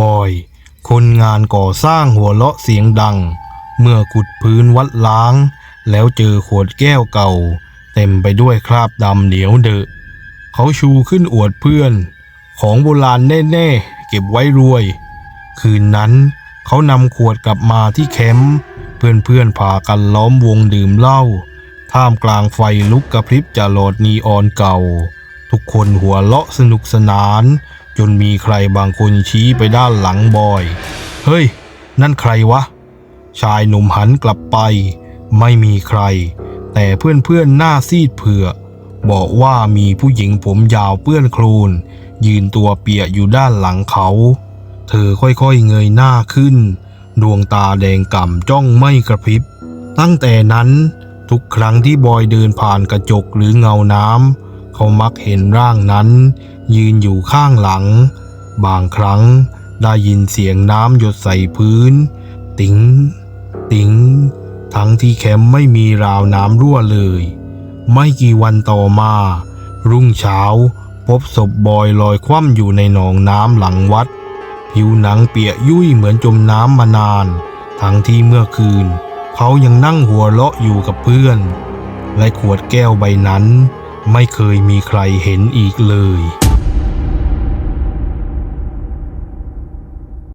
บอย คนงานก่อสร้างหัวเราะเสียงดัง เมื่อขุดพื้นวัดล้าง แล้วเจอขวดแก้วเก่า เต็มไปด้วยคราบดำเหนียวเดอะเขาชูขึ้นอวดเพื่อน ของโบราณแน่ๆ เก็บไว้รวย คืนนั้นเขานำขวดกลับมาที่แคมป์เพื่อนๆพากันล้อมวงดื่มเหล้าท่ามกลางไฟลุกกระพริบจรดนีออนเก่า ทุกคนหัวเราะสนุกสนาน จนมีใครบางคนชี้ไปด้านหลังบอย เฮ้ย นั่นใครวะ ชายหนุ่มหันกลับไป ไม่มีใคร แต่เพื่อนๆหน้าซีดเผือกบอกว่ามีผู้หญิงผมยาวเปื้อนโคลนยืนตัวเปียกอยู่ด้านหลังเขา เธอค่อยๆเงยหน้าขึ้น ดวงตาแดงก่ำจ้องไม่กระพริบ ตั้งแต่นั้นทุกครั้งที่บอยเดินผ่านกระจกหรือเงาน้ำ เขามักเห็นร่างนั้น ยืนอยู่ข้างหลัง บางครั้งได้ยินเสียงน้ำหยดใส่พื้น ติ๋งติ๋งทั้งที่แคมป์ไม่มีราวน้ำรั่วเลย ไม่กี่วันต่อมา รุ่งเช้าพบศพบอยลอยคว่ำอยู่ในหนองน้ำหลังวัด ผิวหนังเปียกยุ่ยเหมือนจมน้ำมานาน ทั้งที่เมื่อคืน เขายังนั่งหัวเราะอยู่กับเพื่อน และขวดแก้วใบนั้น ไม่เคยมีใครเห็นอีกเลย